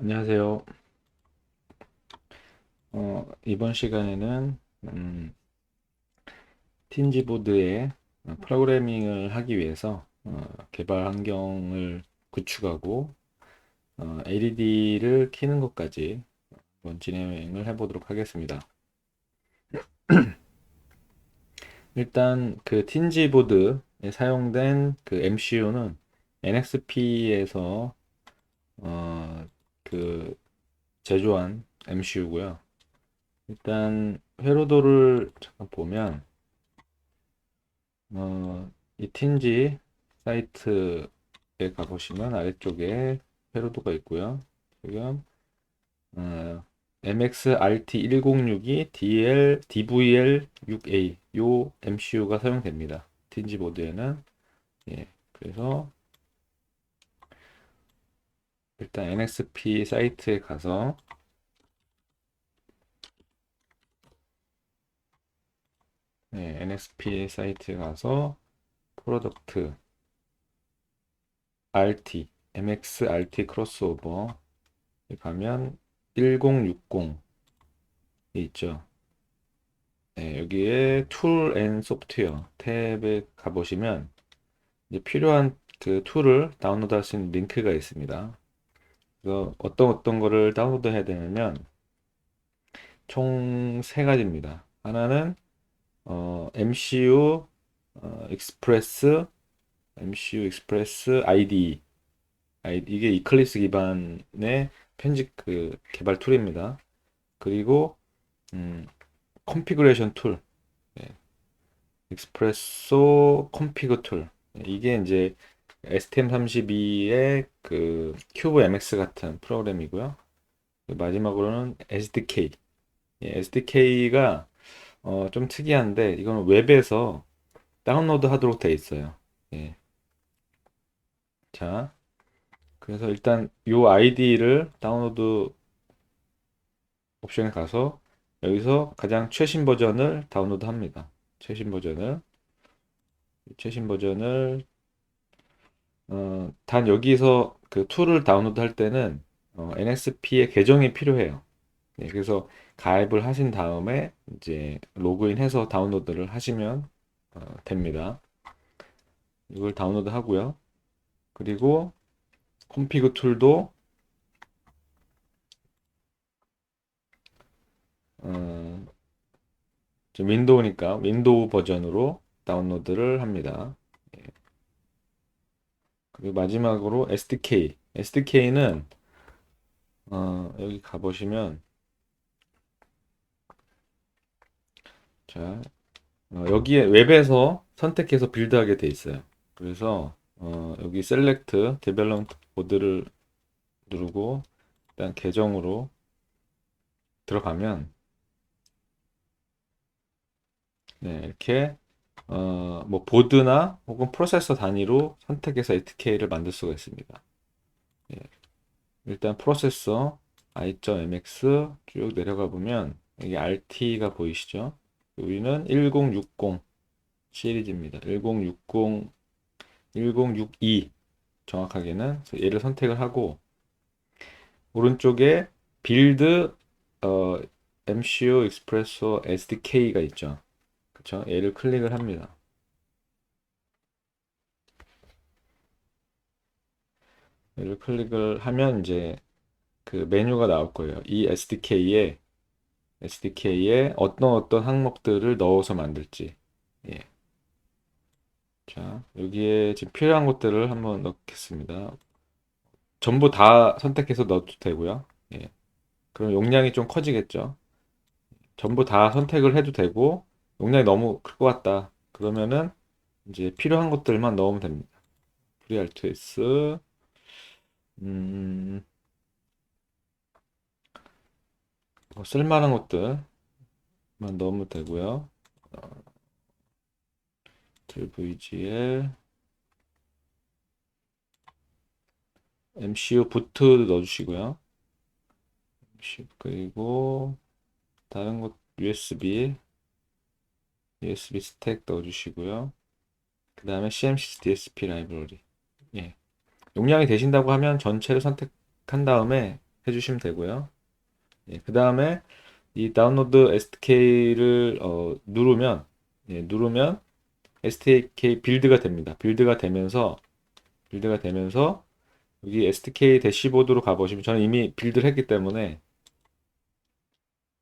안녕하세요. 어, 이번 시간에는 음, 틴지보드에 어, 프로그래밍을 하기 위해서 어, 개발 환경을 구축하고 어, LED를 켜는 것까지 한번 진행을 해보도록 하겠습니다. 일단 그 틴지보드에 사용된 그 MCU는 NXP에서 어, 그 제조한 MCU고요. 일단 회로도를 잠깐 보면 어, 이 틴지 사이트에 가보시면 아래쪽에 회로도가 있고요. 지금 어, MXRT1062 DL, DVL6A 요 MCU가 사용됩니다. 틴지 보드에는 예, 그래서 일단 NXP 사이트에 가서 네, NXP 사이트에 가서 프로덕트 RT MX RT 크로스오버 가면 1060 있죠. 네, 여기에 툴 앤 소프트웨어 탭에 가보시면 필요한 그 툴을 다운로드 할 수 있는 링크가 있습니다. 그래서 어떤 어떤 거를 다운로드 해야 되냐면 총 세 가지입니다. 하나는 어, MCU 어, 익스프레스 MCU 익스프레스 IDE 아이- 이게 이클립스 기반의 편집 그 개발 툴입니다. 그리고 음, 컨피그레이션 툴 네, 익스프레소 툴 네, 이게 이제 STM32의 그 큐브 MX 같은 프로그램이고요. 마지막으로는 SDK. SDK가 좀 특이한데 이거는 웹에서 다운로드 하도록 되어 있어요. 예. 자, 그래서 일단 이 아이디를 다운로드 옵션에 가서 여기서 가장 최신 버전을 다운로드 합니다. 최신 버전을 최신 버전을 어, 단 여기서 그 툴을 다운로드 할 때는 어, NXP의 계정이 필요해요. 네, 그래서 가입을 하신 다음에 이제 로그인해서 다운로드를 하시면 어, 됩니다. 이걸 다운로드 하고요. 그리고 콤피그 툴도 어, 윈도우니까 윈도우 버전으로 다운로드를 합니다. 예. 그리고 마지막으로 SDK. SDK는 어, 여기 가보시면 자 어, 여기에 웹에서 선택해서 빌드하게 돼 있어요. 그래서 어, 여기 셀렉트 데벨롭 보드를 누르고 일단 계정으로 들어가면 네, 이렇게 어, 뭐 보드나 혹은 프로세서 단위로 선택해서 SDK를 만들 수가 있습니다. 예. 일단 프로세서 i.mx 쭉 내려가 보면 여기 RT가 보이시죠? 여기는 1060 시리즈입니다. 1060 1062 정확하게는 얘를 선택을 하고 오른쪽에 빌드 어, MCU 익스프레소 SDK가 있죠. 그쵸? 얘를 클릭을 합니다. 얘를 클릭을 하면 이제 그 메뉴가 나올 거예요. 이 SDK에 SDK에 어떤 어떤 항목들을 넣어서 만들지. 예. 자, 여기에 지금 필요한 것들을 한번 넣겠습니다. 전부 다 선택해서 넣어도 되고요. 예. 그럼 용량이 좀 커지겠죠. 전부 다 선택을 해도 되고, 용량이 너무 클 것 같다. 그러면은 이제 필요한 것들만 넣으면 됩니다. FreeRTOS, 음, 뭐 쓸만한 것들만 넣으면 되고요. 어, VGL, MCU 부트 넣어주시고요. 그리고 다른 것 USB, USB 스택 넣어주시고요. 그 다음에 CMC DSP 라이브러리. 예. 용량이 되신다고 하면 전체를 선택한 다음에 해주시면 되고요. 예, 그 다음에 이 다운로드 SDK를 어, 누르면 예, 누르면 SDK 빌드가 됩니다. 빌드가 되면서 빌드가 되면서 여기 SDK 대시보드로 가보시면 저는 이미 빌드를 했기 때문에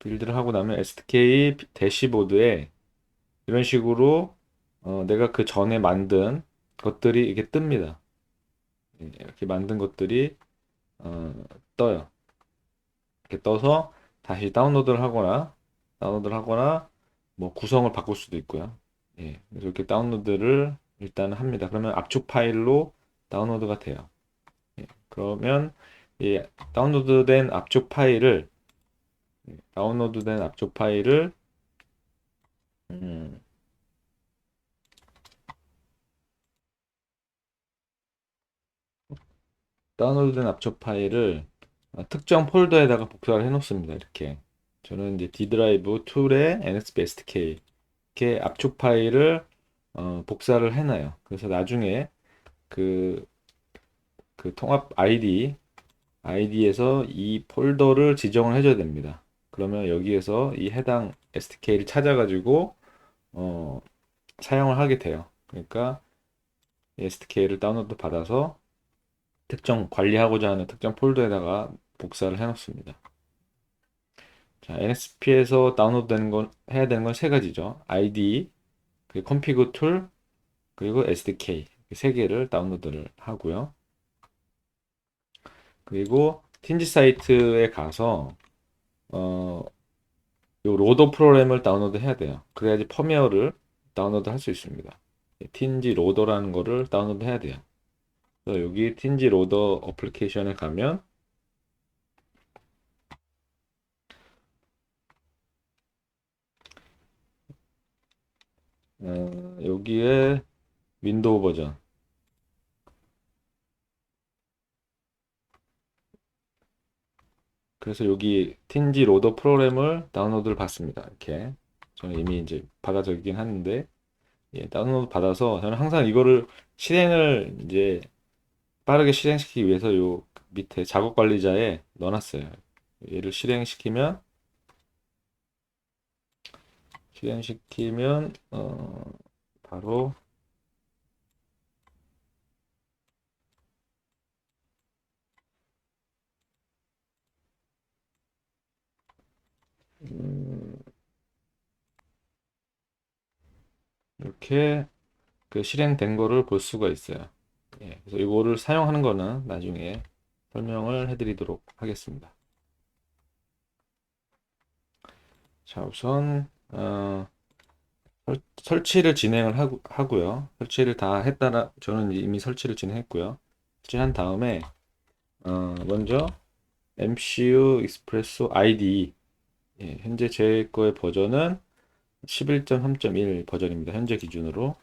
빌드를 하고 나면 SDK 대시보드에 이런 식으로 어, 내가 그 전에 만든 것들이 이게 뜹니다. 예, 이렇게 만든 것들이 어, 떠요. 이렇게 떠서 다시 다운로드를 하거나 다운로드를 하거나 뭐 구성을 바꿀 수도 있고요. 예, 이렇게 다운로드를 일단 합니다. 그러면 압축 파일로 다운로드가 돼요. 예, 그러면 이 다운로드된 압축 파일을 예, 다운로드된 압축 파일을 음, 다운로드된 압축 파일을 어, 특정 폴더에다가 복사를 해 놓습니다. 이렇게 저는 이제 D 드라이브 툴에 NSB SDK 이렇게 압축 파일을 어, 복사를 해놔요. 그래서 나중에 그, 그 통합 아이디 아이디에서 이 폴더를 지정을 해줘야 됩니다. 그러면 여기에서 이 해당 SDK를 찾아가지고 어, 사용을 하게 돼요. 그러니까 SDK를 다운로드 받아서 특정 관리하고자 하는 특정 폴더에다가 복사를 해놓습니다. 자, NSP에서 다운로드 되는 건 해야 되는 건 세 가지죠. ID, 그 컴피그 툴, 그리고 SDK 세 개를 다운로드를 하고요. 그리고 틴지 사이트에 가서 어, 요 로더 프로그램을 다운로드 해야 돼요. 그래야지 펌웨어를 다운로드 할 수 있습니다. 틴지 로더라는 거를 다운로드 해야 돼요. 그래서 여기 틴지 로더 어플리케이션에 가면 어, 여기에 윈도우 버전 그래서 여기 틴지 로더 프로그램을 다운로드를 받습니다. 이렇게 저는 이미 이제 받아적이긴 하는데 예, 다운로드 받아서 저는 항상 이거를 실행을 이제 빠르게 실행시키기 위해서 요 밑에 작업 관리자에 넣어놨어요. 얘를 실행시키면 실행시키면 어, 바로 이렇게 그 실행된 거를 볼 수가 있어요. 예, 그래서 이거를 사용하는 거는 나중에 설명을 해드리도록 하겠습니다. 자, 우선 어, 설, 치를 진행을 하고, 하고요. 설치를 다 했다라 저는 이미 설치를 진행했고요. 설치한 다음에 어, 먼저 MCU 익스프레소 ID 예, 현재 제 거의 버전은 11.3.1 버전입니다. 현재 기준으로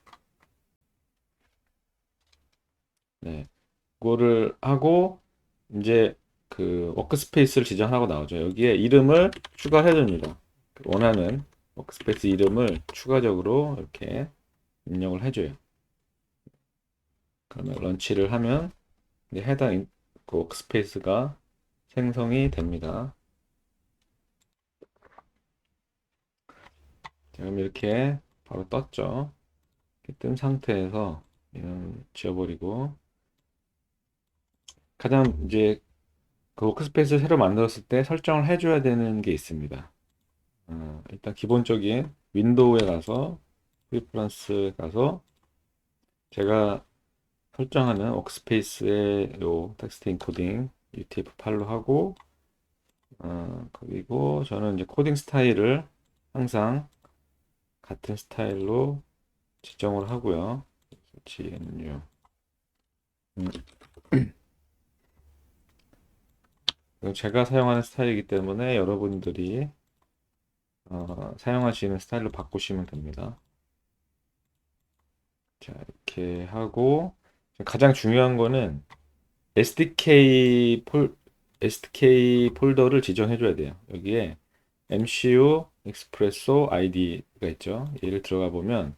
네. 그거를 하고 이제 그 워크스페이스를 지정하고 나오죠. 여기에 이름을 추가해 줍니다. 원하는 워크스페이스 이름을 추가적으로 이렇게 입력을 해줘요. 그러면 런치를 하면 해당 그 워크스페이스가 생성이 됩니다. 지금 이렇게 바로 떴죠. 이렇게 뜬 상태에서 이런 지워버리고 가장 이제 그 워크스페이스를 새로 만들었을 때 설정을 해줘야 되는 게 있습니다. 어, 일단 기본적인 윈도우에 가서 프리프란스에 가서 제가 설정하는 워크스페이스의 요 텍스트 인코딩 UTF-8로 하고 어, 그리고 저는 이제 코딩 스타일을 항상 같은 스타일로 지정을 하고요. GNU 음. 제가 사용하는 스타일이기 때문에 여러분들이 어, 사용하시는 스타일로 바꾸시면 됩니다. 자, 이렇게 하고 가장 중요한 거는 SDK 폴 SDK 폴더를 지정해 줘야 돼요. 여기에 MCU Expresso ID가 있죠. 얘를 들어가 보면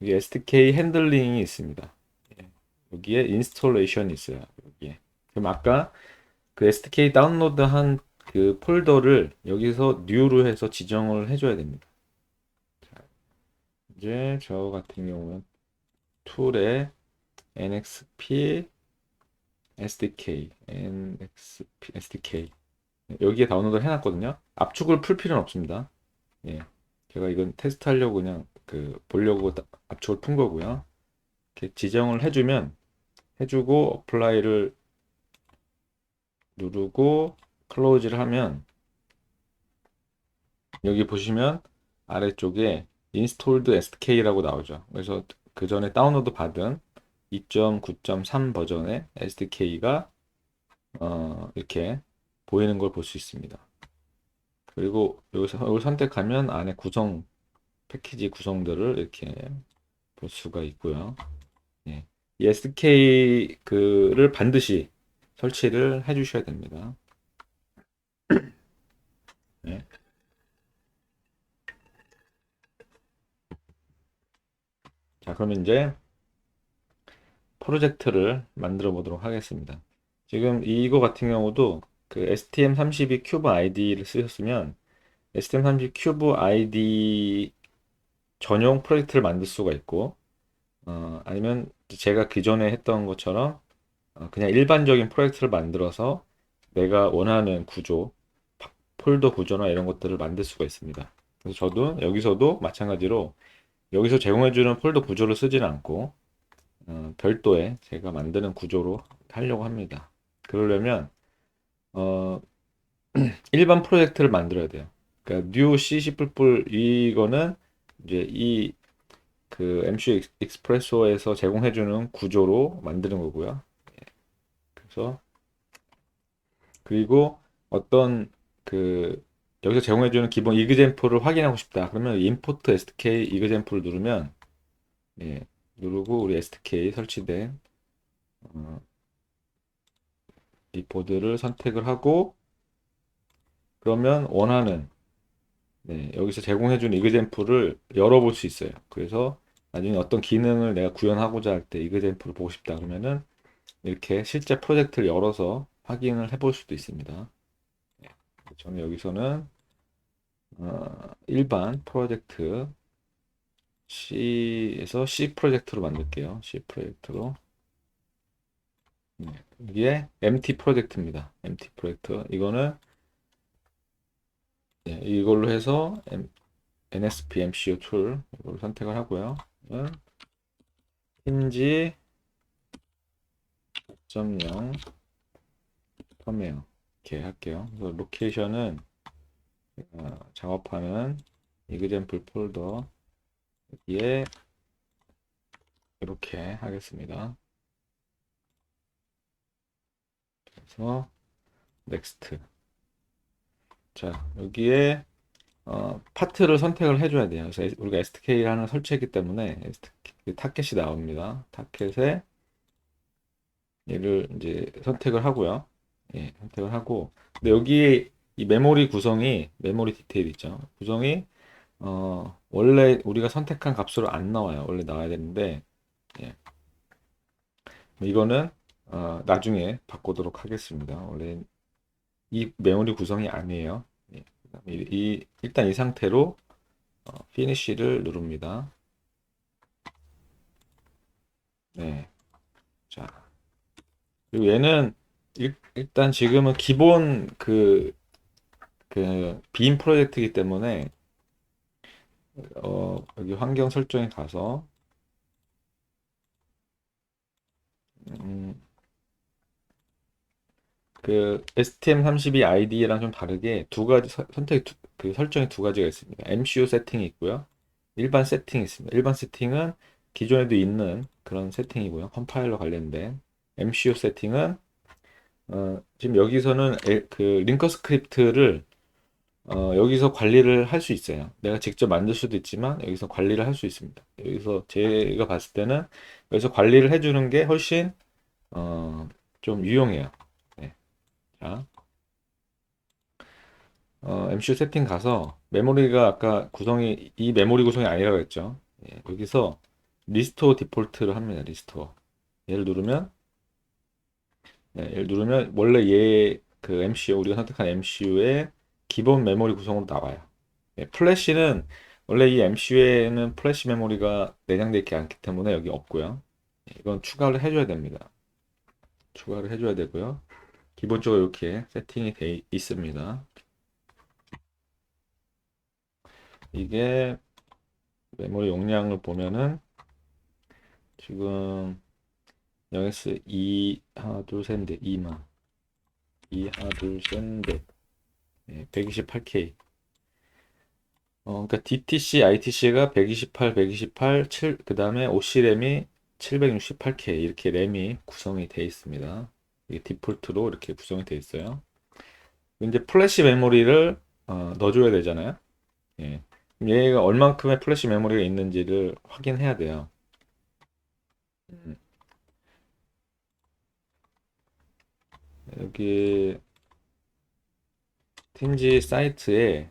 여기 SDK 핸들링이 있습니다. 예, 여기에 인스톨레이션이 있어요. 여기에. 그럼 아까 그 SDK 다운로드한 그 폴더를 여기서 new로 해서 지정을 해줘야 됩니다. 자, 이제 저 같은 경우는 툴에 nxp SDK, NXP, SDK 여기에 다운로드 해놨거든요. 압축을 풀 필요는 없습니다. 예, 제가 이건 테스트하려고 그냥 그 보려고 압축을 푼 거고요. 이렇게 지정을 해주면 해주고 어플라이를 누르고 클로즈를 하면 여기 보시면 아래쪽에 installed SDK라고 나오죠. 그래서 그 전에 다운로드 받은 2.9.3 버전의 SDK가 어, 이렇게 보이는 걸 볼 수 있습니다. 그리고 여기서 이걸 선택하면 안에 구성 패키지 구성들을 이렇게 볼 수가 있고요. 예. 이 SDK 그를 반드시 설치를 해 주셔야 됩니다. 네. 자, 그러면 이제 프로젝트를 만들어 보도록 하겠습니다. 지금 이거 같은 경우도 그 STM32 큐브 ID를 쓰셨으면 STM32 큐브 ID 전용 프로젝트를 만들 수가 있고 어, 아니면 제가 기존에 했던 것처럼 어, 그냥 일반적인 프로젝트를 만들어서 내가 원하는 구조, 폴더 구조나 이런 것들을 만들 수가 있습니다. 그래서 저도 여기서도 마찬가지로 여기서 제공해주는 폴더 구조를 쓰지는 않고 어, 별도의 제가 만드는 구조로 하려고 합니다. 그러려면 어, 일반 프로젝트를 만들어야 돼요. 그러니까 new C 이거는 이제 이 그 MCU 익스프레소에서 제공해주는 구조로 만드는 거고요. 예. 그래서 그리고 어떤 그 여기서 제공해주는 기본 이그젠플을 확인하고 싶다. 그러면 import SDK 이그젠플을 누르면 예, 누르고 우리 SDK 설치된 어, 이 보드를 선택을 하고 그러면 원하는 네, 여기서 제공해준 이그젠플을 열어볼 수 있어요. 그래서 나중에 어떤 기능을 내가 구현하고자 할 때 이그젠플을 보고 싶다 그러면은 이렇게 실제 프로젝트를 열어서 확인을 해볼 수도 있습니다. 네, 저는 여기서는 어, 일반 프로젝트 C에서 C 프로젝트로 만들게요. C 프로젝트로. 네, 이게 MT 프로젝트입니다. MT 프로젝트. 이거는 네, 이걸로 해서 M, NSP MCU 툴 이걸 선택을 하고요. 힌지 5.0 펌웨어 이렇게 할게요. 그래서 로케이션은 어, 작업하는 이그젠플 폴더 여기에 이렇게 하겠습니다. 그래서 넥스트 자 여기에 어, 파트를 선택을 해줘야 돼요. 그래서 우리가 SDK를 하나 설치했기 때문에 SDK, 타켓이 나옵니다. 타켓에 얘를 이제 선택을 하고요. 예, 선택을 하고 근데 여기 이 메모리 구성이 메모리 디테일 있죠. 구성이 어, 원래 우리가 선택한 값으로 안 나와요. 원래 나와야 되는데 예. 이거는 어, 나중에 바꾸도록 하겠습니다. 원래 이 메모리 구성이 아니에요. 예. 이, 이, 일단 이 상태로 어, 피니쉬를 누릅니다. 네. 자. 그리고 얘는 일, 일단 지금은 기본 그, 그, 빔 프로젝트이기 때문에 어, 여기 환경 설정에 가서 음, 그 STM32 ID랑 좀 다르게 두 가지 선택 두, 그 설정이 두 가지가 있습니다. MCU 세팅이 있고요. 일반 세팅이 있습니다. 일반 세팅은 기존에도 있는 그런 세팅이고요. 컴파일러 관련된 MCU 세팅은 어, 지금 여기서는 에, 그 링커 스크립트를 어, 여기서 관리를 할 수 있어요. 내가 직접 만들 수도 있지만 여기서 관리를 할 수 있습니다. 여기서 제가 봤을 때는 여기서 관리를 해주는 게 훨씬 어, 좀 유용해요. 네. 자, 어, MCU 세팅 가서 메모리가 아까 구성이 이 메모리 구성이 아니라고 했죠. 예, 여기서 리스토어 디폴트를 합니다. 리스토어. 얘를 누르면 네, 얘를 누르면 원래 얘 그 MCU 우리가 선택한 MCU의 기본 메모리 구성으로 나와요. 예, 플래시는 원래 이 MCU에는 플래시 메모리가 내장되어 있지 않기 때문에 여기 없고요. 예, 이건 추가를 해줘야 됩니다. 추가를 해줘야 되고요. 기본적으로 이렇게 세팅이 되어 있습니다. 이게 메모리 용량을 보면은 지금 0x 2 하나 둘 셋넷 2만 2 하나 둘셋넷 네, 128K 어, 그러니까 DTC, ITC가 128, 128, 7, 그 다음에 OC램이 768K 이렇게 램이 구성이 되어 있습니다. 디폴트로 이렇게 구성이 되어 있어요. 이제 플래시 메모리를 어, 넣어줘야 되잖아요. 예. 얘가 얼만큼의 플래시 메모리가 있는지를 확인해야 돼요. 음. 여기 틴지 사이트에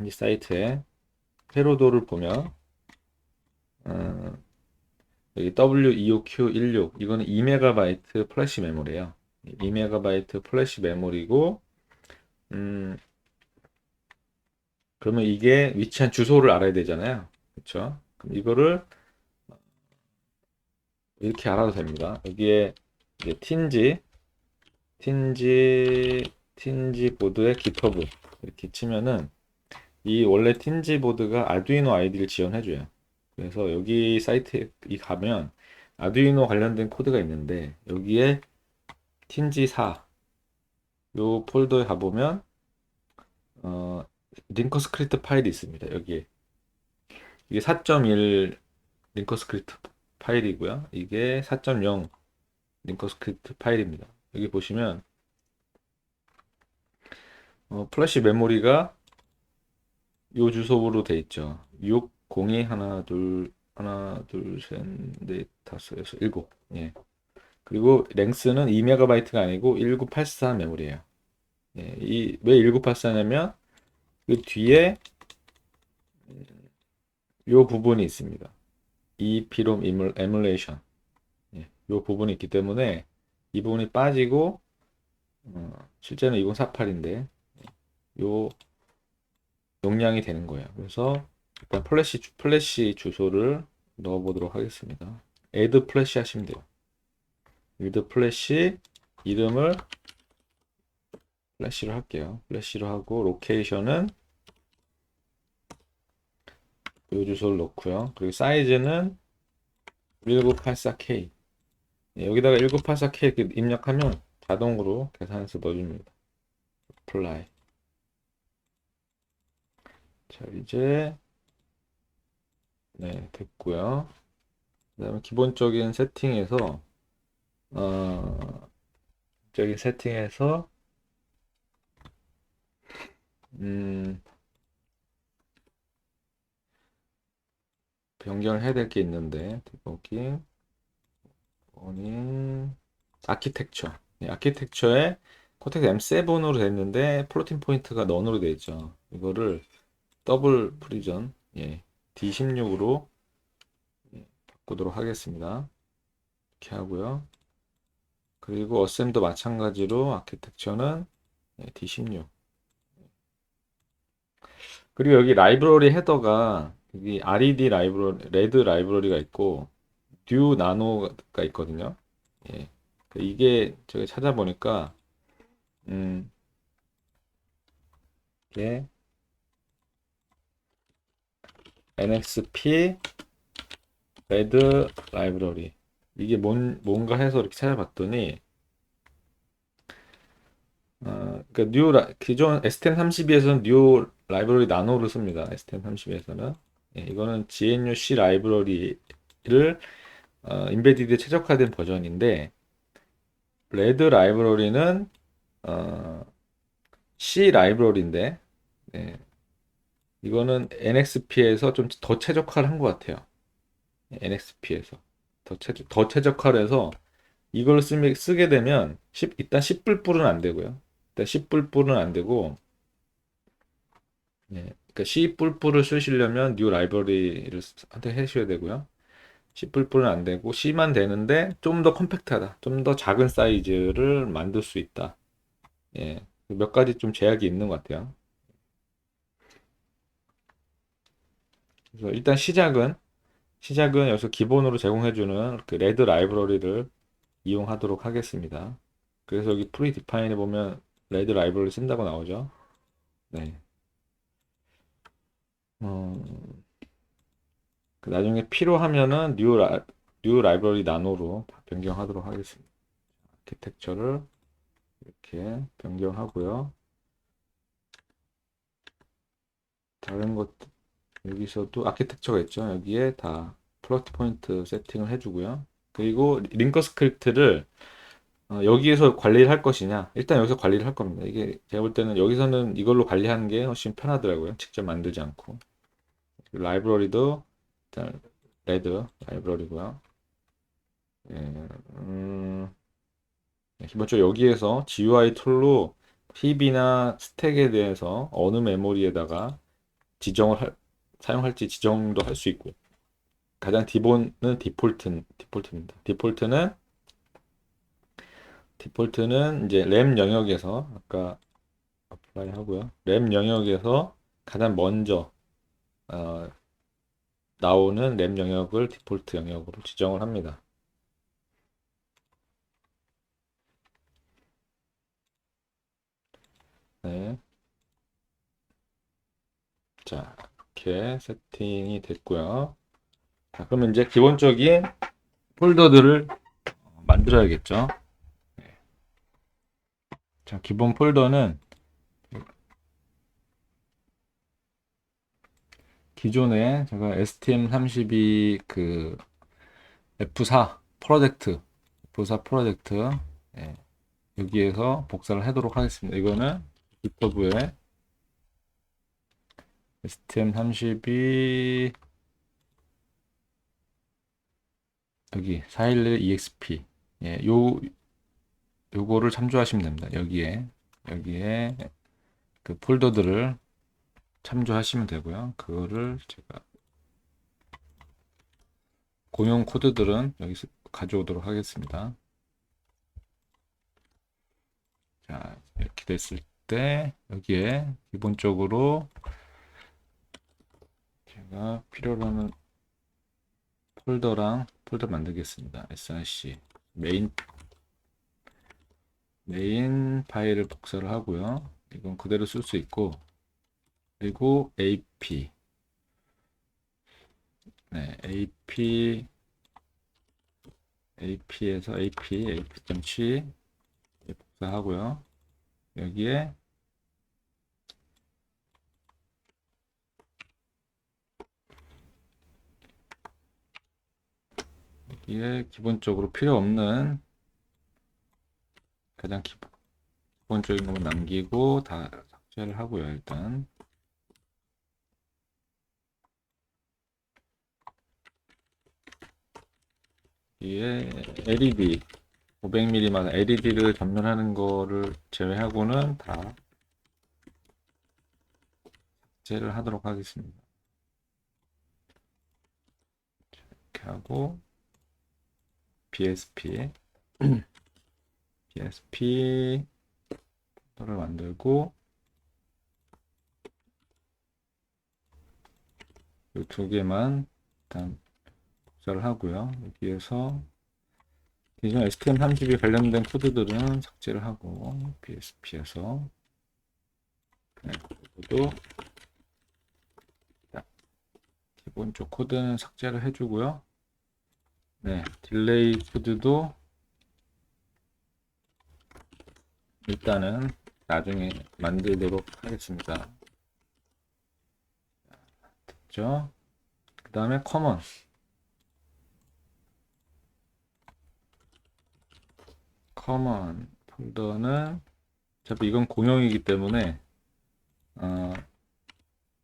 이 사이트에 페로도를 보면 어, 여기 W25Q16 이거는 2MB 플래시 메모리예요. 2MB 플래시 메모리고 음, 그러면 이게 위치한 주소를 알아야 되잖아요. 그렇죠? 그럼 이거를 이렇게 알아도 됩니다. 여기에 이제 틴지 틴지 틴지 보드의 기터브 이렇게 치면은 이 원래 틴지 보드가 아두이노 아이디를 지원해줘요. 그래서 여기 사이트에 가면 아두이노 관련된 코드가 있는데 여기에 틴지 4 요 폴더에 가보면 어, 링커 스크립트 파일이 있습니다. 여기에 이게 4.1 링커 스크립트 파일이고요. 이게 4.0 링커 스크립트 파일입니다. 여기 보시면 어, 플래시 메모리가 요 주소로 돼 있죠. 602 하나 둘 하나 둘셋넷 다섯 여섯 일곱 예. 그리고 랭스는 2MB가 아니고 1984 메모리예요. 예, 이왜 1984냐면 그 뒤에 요 부분이 있습니다. 이 비롬 에뮬레이션 예, 요 부분이 있기 때문에 이 부분이 빠지고 어, 실제는 2048인데 요 용량이 되는 거예요. 그래서 일단 플래시 플래시 주소를 넣어 보도록 하겠습니다. add 플래시 하시면 돼요. add 플래시 이름을 플래시로 할게요. 플래시로 하고 로케이션은 이 주소를 넣고요. 그리고 사이즈는 1984K 여기다가 1984K 입력하면 자동으로 계산해서 넣어줍니다. apply 자 이제 네 됐고요. 그 다음에 기본적인 세팅에서 어, 적인 세팅에서 음, 변경을 해야 될 게 있는데 디버깅 원인 아키텍처 네, 아키텍처에 코텍스 M7으로 됐는데 플로팅 포인트가 넌으로 되어 있죠. 이거를 더블 프리전 예, D16으로 예, 바꾸도록 하겠습니다. 이렇게 하고요. 그리고 어셈도 마찬가지로 아키텍처는 예, D16 그리고 여기 라이브러리 헤더가 여기 RED 라이브러리, 레드 라이브러리가 있고 듀 나노가 있거든요. 예. 이게 제가 찾아보니까 음 이게 NXP 레드 라이브러리. 이게 뭔, 뭔가 해서 이렇게 찾아봤더니 어, 그러니까 기존 S1032에서는 뉴 라이브러리 나노를 씁니다. S1032에서는. 예, 이거는 GNU-C 라이브러리를 어, 인베디드에 최적화된 버전인데 레드 라이브러리는 어, C 라이브러리인데 예, 이거는 NXP에서 좀 더 최적화를 한 것 같아요. NXP에서 더, 최적, 더 최적화를 해서 이걸 쓰, 쓰게 되면 10, 일단 10불불은 안 되고요. 일단 10불불은 안 되고 예, 그러니까 C 뿔뿔을 쓰시려면 뉴 라이브러리를 선택하셔야 되고요. C++는 안 되고 C만 되는데 좀 더 컴팩트하다. 좀 더 작은 사이즈를 만들 수 있다. 예. 몇 가지 좀 제약이 있는 것 같아요. 그래서 일단 시작은 시작은 여기서 기본으로 제공해주는 그 레드 라이브러리를 이용하도록 하겠습니다. 그래서 여기 프리디파인에 보면 레드 라이브러리 쓴다고 나오죠. 네. 어, 그 나중에 필요하면은 뉴, 라, 뉴 라이브러리 나노로 다 변경하도록 하겠습니다. 아키텍처를 이렇게 변경하고요. 다른 것 여기서도 아키텍처가 있죠. 여기에 다 플러트 포인트 세팅을 해주고요. 그리고 링커 스크립트를 어, 여기에서 관리를 할 것이냐? 일단 여기서 관리를 할 겁니다. 이게 제가 볼 때는 여기서는 이걸로 관리하는 게 훨씬 편하더라고요. 직접 만들지 않고. 라이브러리도 일단 레드 라이브러리고요. 예, 음, 네, 기본적으로 여기에서 GUI 툴로 힙이나 스택에 대해서 어느 메모리에다가 지정을 할, 사용할지 지정도 할 수 있고 가장 기본은 디폴트, 디폴트입니다 디폴트는 디폴트는 이제 램 영역에서 아까 어플라이 하고요. 램 영역에서 가장 먼저 어, 나오는 램 영역을 디폴트 영역으로 지정을 합니다. 네. 자, 이렇게 세팅이 됐고요. 자, 그러면 이제 기본적인 폴더들을 만들어야겠죠. 자, 기본 폴더는 기존에 제가 STM32 그 F4 프로젝트 F4 프로젝트 예, 여기에서 복사를 하도록 하겠습니다. 이거는 기터브에 STM32 여기 411 EXP 예, 요 요거를 참조하시면 됩니다. 여기에 여기에 그 폴더들을 참조하시면 되고요. 그거를 제가 공용 코드들은 여기서 가져오도록 하겠습니다. 자, 이렇게 됐을 때 여기에 기본적으로 제가 필요로 하는 폴더랑 폴더 만들겠습니다. src 메인 메인 파일을 복사를 하고요. 이건 그대로 쓸 수 있고 그리고 AP 네, AP AP에서 AP AP.c 복사하고요. 여기에 여기에 기본적으로 필요 없는 가장 기본적인 것만 남기고 다 삭제를 하고요 일단. 뒤에 LED 500mm마다 LED를 전면하는 거를 제외하고는 다 삭제를 하도록 하겠습니다. 이렇게 하고 BSP PSP 를 만들고 이 두 개만 일단 복사를 하고요. 여기에서 기존 STM32 관련된 코드들은 삭제를 하고 PSP에서 네, 도 기본적 코드는 삭제를 해주고요. 네, 딜레이 코드도 일단은 나중에 만들도록 하겠습니다. 됐죠? 그 다음에 커먼. 커먼 폴더는 어차피 이건 공용이기 때문에 어,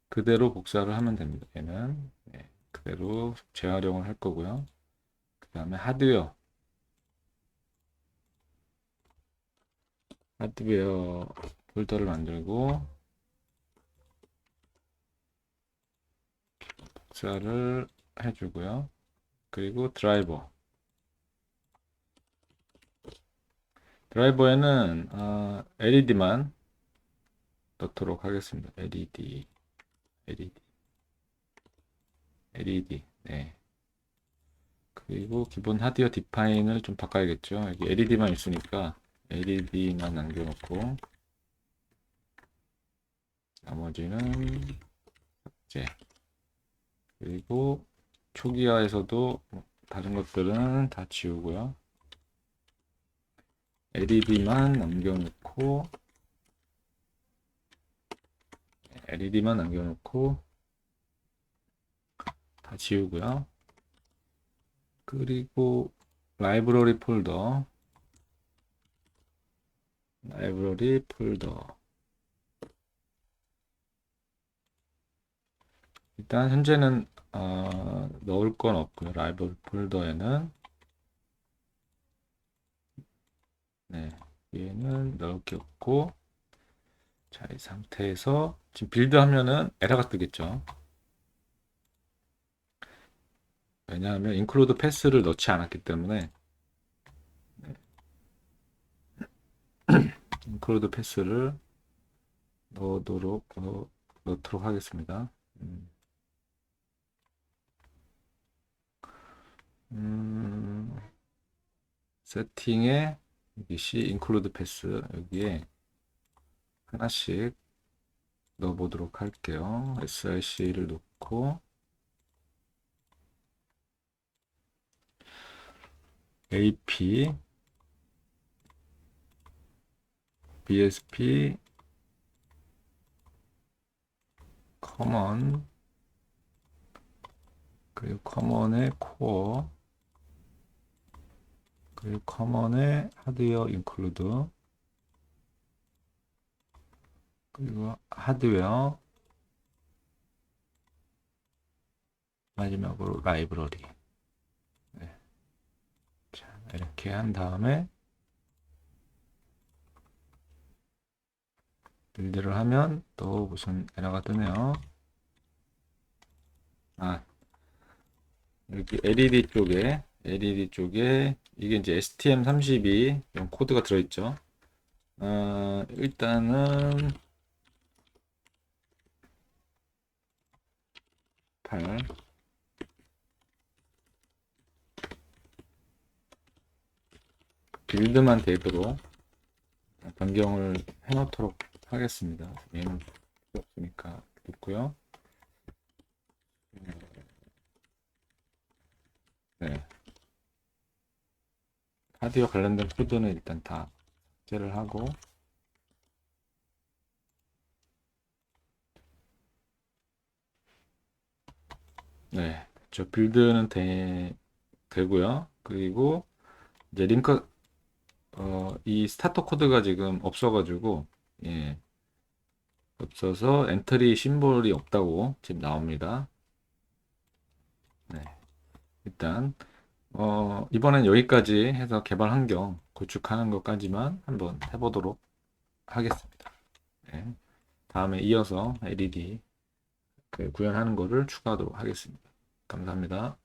그대로 복사를 하면 됩니다. 얘는 네, 그대로 재활용을 할 거고요. 그 다음에 하드웨어 하드웨어 폴더를 만들고 복사를 해주고요. 그리고 드라이버. 드라이버에는 어, LED만 넣도록 하겠습니다. LED, LED, LED. 네. 그리고 기본 하드웨어 디파인을 좀 바꿔야겠죠. 여기 LED만 있으니까 LED만 남겨놓고 나머지는 삭제. 그리고 초기화에서도 다른 것들은 다 지우고요. LED만 남겨놓고 LED만 남겨놓고 다 지우고요. 그리고 라이브러리 폴더 라이브러리 폴더 일단 현재는 어, 넣을 건 없고요. 라이브러리 폴더에는 네, 얘는 넣을 게 없고 자, 이 상태에서 지금 빌드 하면은 에러가 뜨겠죠. 왜냐하면 인클루드 패스를 넣지 않았기 때문에 인클루드 패스를 넣도록 어, 넣도록 하겠습니다. 음. 음, 세팅에 여기 C 인클루드 패스 여기에 하나씩 넣어보도록 할게요. src를 놓고 AP BSP 커먼 그리고 커먼의 코어 그리고 커먼의 하드웨어 인클루드 그리고 하드웨어 마지막으로 라이브러리 이렇게 한 다음에 빌드를 하면 또 무슨 에러가 뜨네요. 아 여기 LED 쪽에 LED 쪽에 이게 이제 STM32 이런 코드가 들어있죠. 어, 일단은 8 빌드만 되도록 변경을 해 놓도록 하겠습니다. 얘는 필요 없으니까 놓고요. 네. 하드웨어 관련된 코드는 일단 다 삭제를 하고 네, 저 빌드는 되, 되고요. 그리고 이제 링크 어, 이 스타터 코드가 지금 없어가지고 예, 없어서 엔트리 심볼이 없다고 지금 나옵니다. 네, 일단 어, 이번엔 여기까지 해서 개발 환경 구축하는 것까지만 한번 해보도록 하겠습니다. 네, 다음에 이어서 LED 그 구현하는 거를 추가하도록 하겠습니다. 감사합니다.